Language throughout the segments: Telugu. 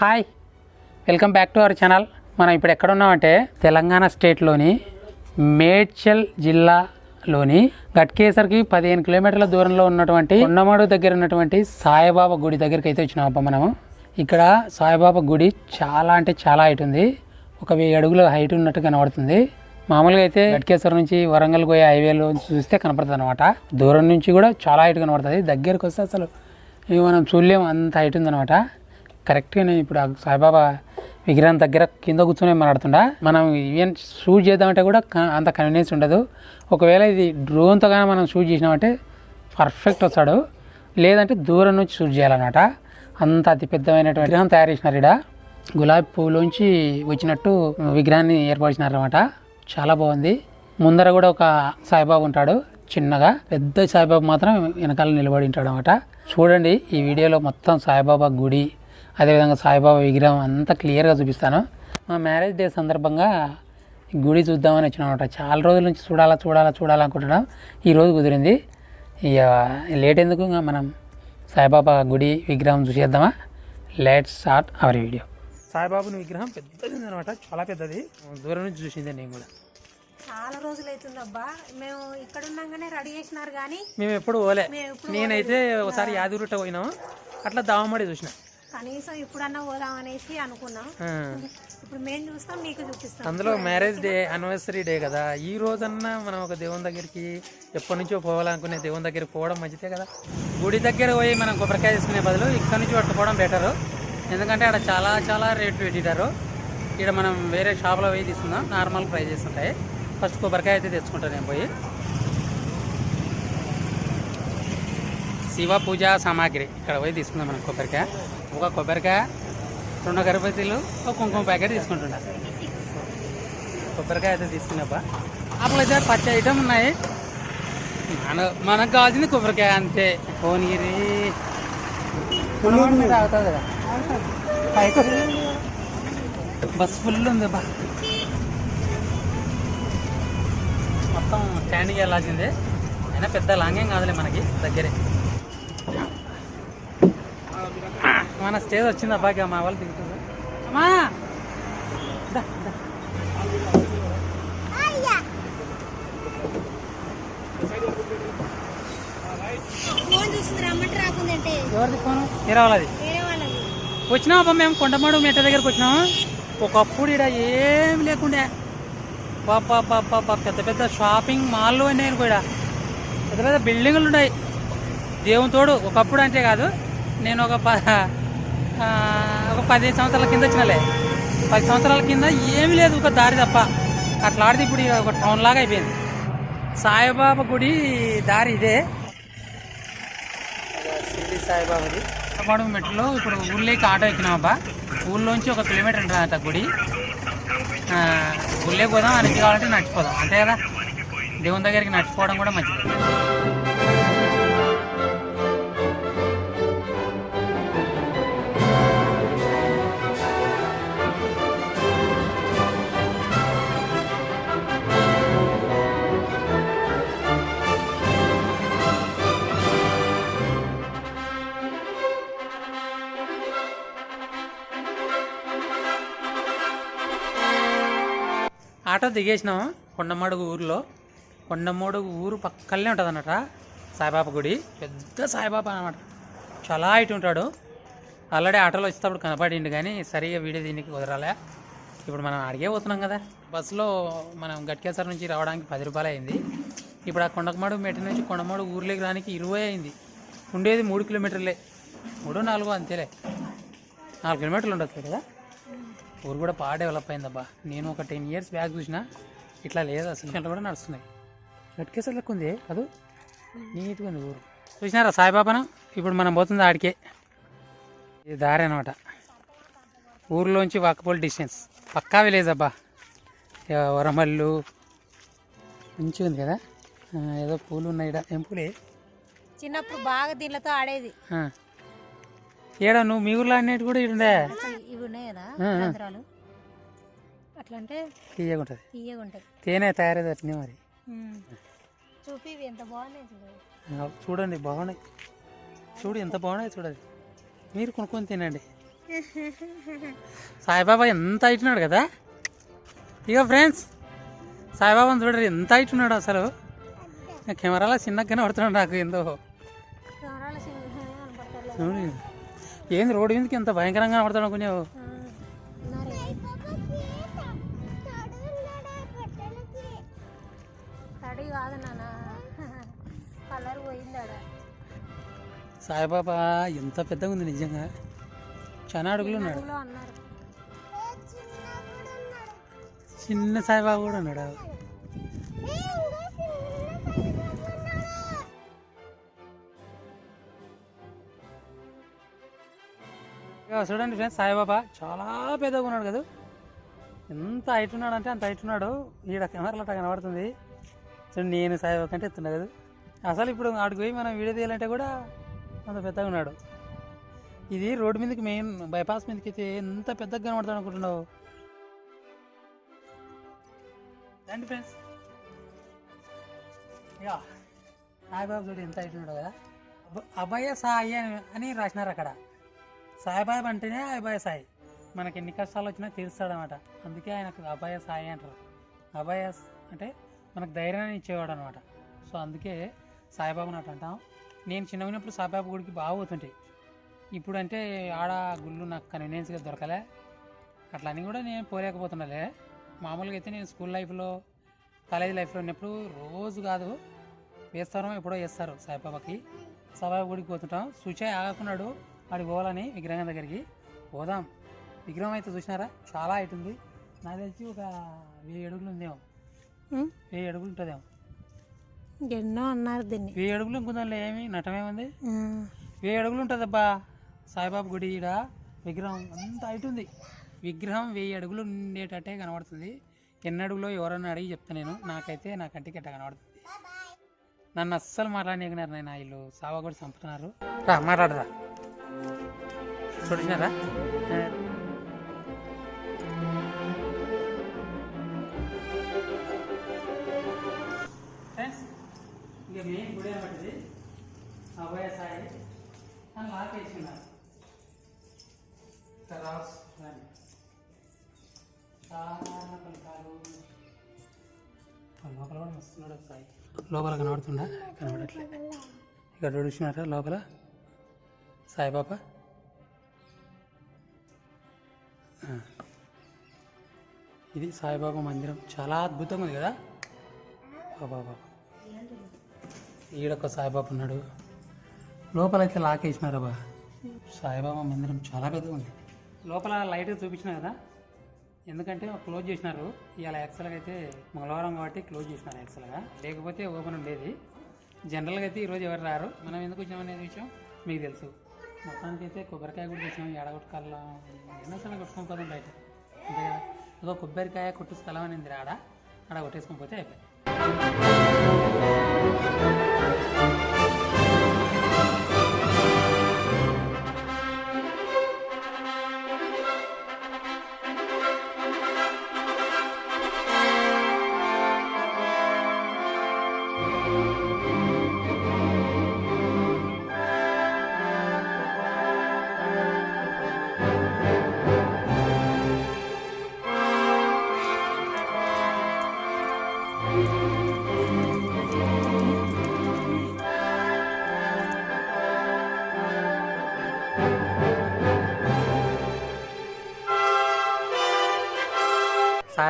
Hi. Welcome back to our channel. మనం ఇప్పుడు ఎక్కడ ఉన్నామంటే తెలంగాణ స్టేట్లోని మేడ్చల్ జిల్లాలోని గట్కేసర్కి పదిహేను కిలోమీటర్ల దూరంలో ఉన్నటువంటి కొండమాడు దగ్గర ఉన్నటువంటి సాయిబాబా గుడి దగ్గరికి అయితే వచ్చినాం మనము. ఇక్కడ సాయిబాబా గుడి చాలా అంటే చాలా హైట్ ఉంది. ఒక వెయ్యి అడుగుల హైట్ ఉన్నట్టు కనబడుతుంది. మామూలుగా అయితే గట్కేశ్వరం నుంచి వరంగల్ పోయే హైవేలో చూస్తే కనపడుతుంది అనమాట దూరం నుంచి కూడా చాలా హైట్ కనబడుతుంది. దగ్గరకు వస్తే అసలు ఇవి మనం చూడలేము అంత హైట్ ఉందన్నమాట. కరెక్ట్గా నేను ఇప్పుడు సాయిబాబా విగ్రహం దగ్గర కింద కూర్చొని మాట్లాడుతుండా? మనం ఈవెన్ షూట్ చేద్దామంటే కూడా అంత కన్వీనియన్స్ ఉండదు. ఒకవేళ ఇది డ్రోన్తో కానీ మనం షూట్ చేసినామంటే పర్ఫెక్ట్ వస్తాడు. లేదంటే దూరం నుంచి షూట్ చేయాలన్నమాట. అంత అతిపెద్దమైనటువంటి విగ్రహం తయారు చేసినారు ఇక్కడ గులాబీ పువ్వులోంచి వచ్చినట్టు విగ్రహాన్ని ఏర్పరిచినారనమాట చాలా బాగుంది. ముందర కూడా ఒక సాయిబాబా ఉంటాడు చిన్నగా. పెద్ద సాయిబాబా మాత్రం వెనకాల నిలబడి ఉంటాడు అనమాట చూడండి ఈ వీడియోలో మొత్తం సాయిబాబా గుడి. అదేవిధంగా సాయిబాబా విగ్రహం అంతా క్లియర్గా చూపిస్తాను. మా మ్యారేజ్ డే సందర్భంగా ఈ గుడి చూద్దామని వచ్చినాం అనమాట చాలా రోజుల నుంచి చూడాలా చూడాలా చూడాలనుకుంటున్నాం ఈ రోజు కుదిరింది. ఇక లేట్ ఎందుకు? ఇంకా మనం సాయిబాబా గుడి విగ్రహం చూసేద్దామా? లెట్ స్టార్ట్ అవర్ వీడియో సాయిబాబుని విగ్రహం పెద్దది అనమాట చాలా పెద్దది. దూరం నుంచి చూసిందే నేను కూడా. చాలా రోజులు అవుతుందబ్బా మేము ఇక్కడ ఉన్నాగానే రెడీ చేసినారు కానీ మేము ఎప్పుడు పోలే. నేనైతే ఒకసారి యాదగిరిగుట్ట పోయినాము అట్లా దావమడి చూసిన. కనీసం ఇప్పుడన్నా పోదాం అనేసి అనుకున్నాం. ఇప్పుడు మేము చూస్తాం మీకు చూపిస్తాం. అందులో మ్యారేజ్ డే అనివర్సరీ డే కదా. ఈ రోజన్నా మనం ఒక దేవుని దగ్గరికి ఎప్పటి నుంచో పోవాలనుకునే దేవుని దగ్గరికి పోవడం మంచిదే కదా. గుడి దగ్గర పోయి మనం కొబ్బరికాయ తీసుకునే బదులు ఇక్కడ నుంచి పట్టుకోవడం బెటరు ఎందుకంటే అక్కడ చాలా చాలా రేట్లు పెట్టిటారు. ఇక్కడ మనం వేరే షాప్లో పోయి తీసుకుందాం. నార్మల్ ప్రైజెస్ ఉంటాయి. ఫస్ట్ కొబ్బరికాయ అయితే తెచ్చుకుంటాను నేను పోయి. శివ పూజ సామాగ్రి. ఇక్కడ పోయి తీసుకుందాం మనం కొబ్బరికాయ. ఒక కొబ్బరికాయ రెండు గరపతిలు ఒక కుంకుమ ప్యాకెట్ తీసుకుంటున్నా. కొబ్బరికాయ అయితే తీసుకున్నాబ్బా అప్పుడు అయితే పచ్చి ఐటమ్ ఉన్నాయి. మన మనకు కావాల్సింది కొబ్బరికాయ అంతే. భువనగిరి మీద కదా. బస్ ఫుల్ ఉంది బా. మొత్తం స్టాండ్కి వెళ్ళాల్సిందే. అయినా పెద్ద లాంగ్ ఏం కాదులే మనకి దగ్గరే. మన స్టేజ్ వచ్చింది అబ్బాయిగా మా వాళ్ళు దిగుతుంది? అమ్మా! ఎవరిది ఫోను? వేరే వాళ్ళది. మేము? కొండమాడు మెట్ట దగ్గరకు వచ్చినాము ఒకప్పుడు ఇక్కడ ఏం లేకుండే. పాప పాప పెద్ద పెద్ద షాపింగ్ మాల్లు ఉన్నాయి కూడా పెద్ద పెద్ద బిల్డింగులు ఉన్నాయి. దేవుని తోడు ఒకప్పుడు అంటే కాదు. నేను ఒక ఒక పదిహేను సంవత్సరాల కింద వచ్చినలే. పది సంవత్సరాల కింద ఏమీ లేదు ఒక దారి తప్ప. అట్లా ఆడితే ఇప్పుడు ఒక టౌన్ లాగా అయిపోయింది. సాయిబాబా గుడి దారి ఇదే. షిరిడి సాయిబాబాది కొండమాడు మెట్లో ఇప్పుడు ఊళ్ళోకి ఆటో ఎక్కినామబ్బా ఊళ్ళోంచి ఒక కిలోమీటర్ ఉంటుంది అంట గుడి. ఊళ్ళోకి పోదాం అని కావాలంటే నడిచిపోదాం. అంతే కదా? దేవుని దగ్గరికి నడిచిపోవడం కూడా మంచిది. ఆటో దిగేసినాం కొండమడుగు ఊరిలో. కొండమడుగు ఊరు పక్కనే ఉంటుంది అన్నమాట సాయిబాబా గుడి. పెద్ద సాయిబాబా అనమాట చాలా హైట్ ఉంటాడు. ఆల్రెడీ ఆటోలో వచ్చేటప్పుడు కనపడిండు కానీ సరిగా వీడియో దీనికి కుదరాలే ఇప్పుడు మనం అడిగే పోతున్నాం కదా. బస్సులో మనం గట్కేసర్ నుంచి రావడానికి పది రూపాయలు అయింది. ఇప్పుడు ఆ కొండకమాడు మెట్టి నుంచి కొండమాడు ఊర్లోకి రానికి ఇరవై అయింది. ఉండేది మూడు కిలోమీటర్లే. మూడు నాలుగు అంతేలే. నాలుగు కిలోమీటర్లు ఉండొచ్చు కదా. ఊరు కూడా బాగా డెవలప్ అయిందబ్బా. నేను ఒక టెన్ ఇయర్స్ బ్యాక్ చూసిన ఇట్లా లేదు అసలు. ఇట్లా కూడా నడుస్తున్నాయి. గట్కేసర్ లెక్క ఉంది కాదు నీట్గా ఉంది ఊరు. చూసినారా సాయిబాబాను? ఇప్పుడు మనం పోతుంది ఆడికే. ఇది దారి అనమాట ఊర్లోంచి వాకబుల్ డిస్టెన్స్. పక్కా విలేజ్ అబ్బా వరమల్లు. మంచిగా ఉంది కదా? ఏదో పూలు ఉన్నాయి. ఏం పూలే? చిన్నప్పుడు బాగా దీనిలతో ఆడేది. ఏడ నువ్వు మీ ఊర్లో అన్నిటి కూడా ఇక్కడ రంధ్రాలు అట్లా అంటే తీయగా ఉంటుంది తీయగా ఉంటాయి తేనె అట్నే మరి. చూపి ఎంత బాగున్నాయి చూడండి బాగున్నాయి. చూడు ఎంత బాగున్నాయి చూడండి. మీరు కొనుక్కొని తినండి. సాయిబాబా ఎంత అయితున్నాడు కదా? ఇక ఫ్రెండ్స్ సాయిబాబాని చూడరు ఎంత అయితున్నాడు అసలు. కెమెరాలో చిన్నగానే పడుతున్నాడు నాకు ఏందో. ఏంది రోడ్డు మీదకి ఎంత భయంకరంగా పడతాడు అనుకునేవు సాయిబాబా ఎంత పెద్దగా ఉంది నిజంగా. చాలా అడుగులు ఉన్నాడు. చిన్న సాయిబాబా కూడా ఉన్నాడు? చూడండి ఫ్రెండ్స్ సాయిబాబా చాలా పెద్దగా ఉన్నాడు కదా. ఎంత హైట్ ఉన్నాడు అంటే అంత హైట్ ఉన్నాడు. ఈడ కెమెరాలో కనబడుతుంది. చూడండి నేను సాయిబాబా కంటే ఎత్తున్నా కదా. అసలు ఇప్పుడు ఆడికి పోయి మనం వీడియో తీయాలంటే కూడా అంత పెద్దగా ఉన్నాడు. ఇది రోడ్డు మీదకి మెయిన్ బైపాస్ మీదకి అయితే ఎంత పెద్దగా కనబడతాడు అనుకుంటున్నావు? రండి ఫ్రెండ్స్. ఇక సాయిబాబా చూడు ఎంత హైట్ ఉన్నాడు కదా. అభయ సాయి అని అని రాసినారు అక్కడ. సాయిబాబు అంటేనే అభయ సాయి. మనకి ఎన్ని కష్టాలు వచ్చినా తీరుస్తాడనమాట. అందుకే ఆయనకు అభయ సాయి అంటారు. అభయ అంటే మనకు ధైర్యాన్ని ఇచ్చేవాడు అనమాట. సో అందుకే సాయిబాబా అన్నట్టు అంటాం. నేను చిన్న ఉన్నప్పుడు సాయిబాబా గుడికి బాగా పోతుంటాయి ఇప్పుడు అంటే ఆడ గుళ్ళు నాకు కన్వీనియన్స్గా దొరకలే. అట్లా అని కూడా నేను పోలేకపోతున్నాలే. మామూలుగా అయితే నేను స్కూల్ లైఫ్లో కాలేజ్ లైఫ్లో ఉన్నప్పుడు రోజు కాదు వేస్తారో ఎప్పుడో వేస్తారు సాయిబాబాకి. సాయిబాబా గుడికి పోతుంటాం. సుచయ్ ఆగకున్నాడు వాడికి పోవాలని విగ్రహం దగ్గరికి. పోదాం. విగ్రహం అయితే చూసినారా? చాలా ఉంది. నాకు తెలిసి ఒక వెయ్యి అడుగులు ఉందేమో. వెయ్యి అడుగులు ఉంటుందేమో. ఎన్నో అన్నారు దీన్ని. వెయ్యి అడుగులు ఇంకొందాంలో ఏమి? నటమేముంది? వెయ్యి అడుగులు ఉంటుందబ్బా. సాయిబాబా గుడి ఈడ విగ్రహం అంత హైట్ ఉంది. విగ్రహం వెయ్యి అడుగులు ఉండేటట్టే కనబడుతుంది. ఎన్ని అడుగులో ఎవరన్నా అడిగి చెప్తా నేను. నాకైతే నా కంటికి ఎట్ట కనబడుతుంది. నన్ను అస్సలు మాట్లాడలేకున్నారు నేను వీళ్ళు. సావా కూడా చంపుతున్నారు. రా మాట్లాడరా. చూసినారా? ఇక మెయిన్ గుడి అనబట్టిది అభయ సాయి అని లాక్ వేసుకున్నారు రావచ్చు రండి. చాలా పలకాలు లోపల కూడా వస్తున్నాడు సాయి. లోపల కనబడుతుందా? కనబడట్లేదు ఇక్కడ చూసినారా లోపల? సాయిబాబా ఆ. ఇది సాయిబాబా మందిరం. చాలా అద్భుతంగా ఉంది కదా? బాబా. ఈడొక సాయిబాబా ఉన్నాడు. లోపలైతే లాక్ బా సాయిబాబా మందిరం చాలా పెద్దగా ఉంది. లోపల లైట్ చూపించిన కదా? ఎందుకంటే క్లోజ్ చేసినారు. ఇవాళ యాక్చువల్గా అయితే మంగళవారం కాబట్టి క్లోజ్ చేసినారు యాక్చువల్గా. లేకపోతే ఓపెన్ ఉండేది. జనరల్గా అయితే ఈరోజు ఎవరు రారు? మనం ఎందుకు వచ్చాం విషయం మీకు తెలుసు. మొత్తానికి అయితే కొబ్బరికాయ కూడా తెచ్చాం ఎడగొట్టుకల్లా ఎన్నోసార్లు కొట్టుకొని పోదాం బయట. అంతే కదా? ఏదో కొబ్బరికాయ కొట్టు స్థలం అనేది ఆడ ఆడ కొట్టేసుకొని పోతే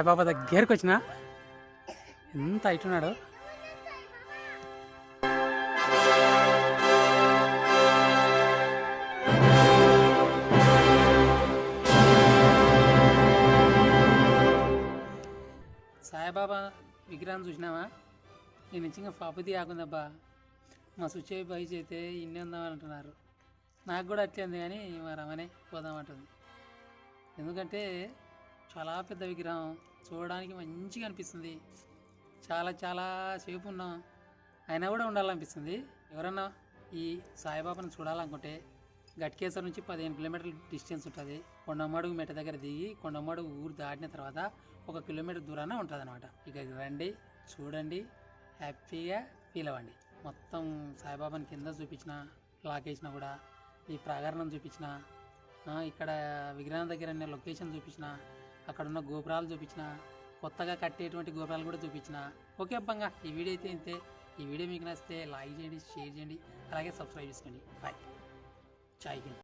సాయిబాబా దగ్గరికి వచ్చిన ఎంత అయితున్నాడు సాయిబాబా విగ్రహం చూసినావా? నేను నిజంగా పాపది కాకుందబ్బా మా సుచే బైజ్ అయితే ఇన్ని ఉందామంటున్నారు నాకు కూడా అట్లే ఉంది కానీ మా రమణే పోదామంటుంది ఎందుకంటే చాలా పెద్ద విగ్రహం. చూడడానికి మంచిగా అనిపిస్తుంది. చాలా చాలా సేపు ఉన్నాం అయినా కూడా ఉండాలనిపిస్తుంది. ఎవరన్నా ఈ సాయిబాబాను చూడాలనుకుంటే గట్కేసర్ నుంచి పదిహేను కిలోమీటర్ల డిస్టెన్స్ ఉంటుంది. కొండమ్మడుగు మెట్ట దగ్గర దిగి కొండమ్మడుగు ఊరు దాటిన తర్వాత ఒక కిలోమీటర్ దూరాన ఉంటుంది అనమాట ఇక రండి చూడండి హ్యాపీగా ఫీల్ అవ్వండి. మొత్తం సాయిబాబాని కింద చూపించిన లాకేసిన కూడా ఈ ప్రాగరణం చూపించిన ఇక్కడ విగ్రహం దగ్గర ఉన్న లొకేషన్ చూపించిన అక్కడ ఉన్న గోపురాలు చూపించిన కొత్తగా కట్టేటువంటి గోపురాలు కూడా చూపించిన. ఓకే అబ్బంగా ఈ వీడియో అయితే ఇంతే. ఈ వీడియో మీకు నచ్చితే లైక్ చేయండి షేర్ చేయండి అలాగే సబ్స్క్రైబ్ చేసుకోండి. బాయ్. చాయ్ కింద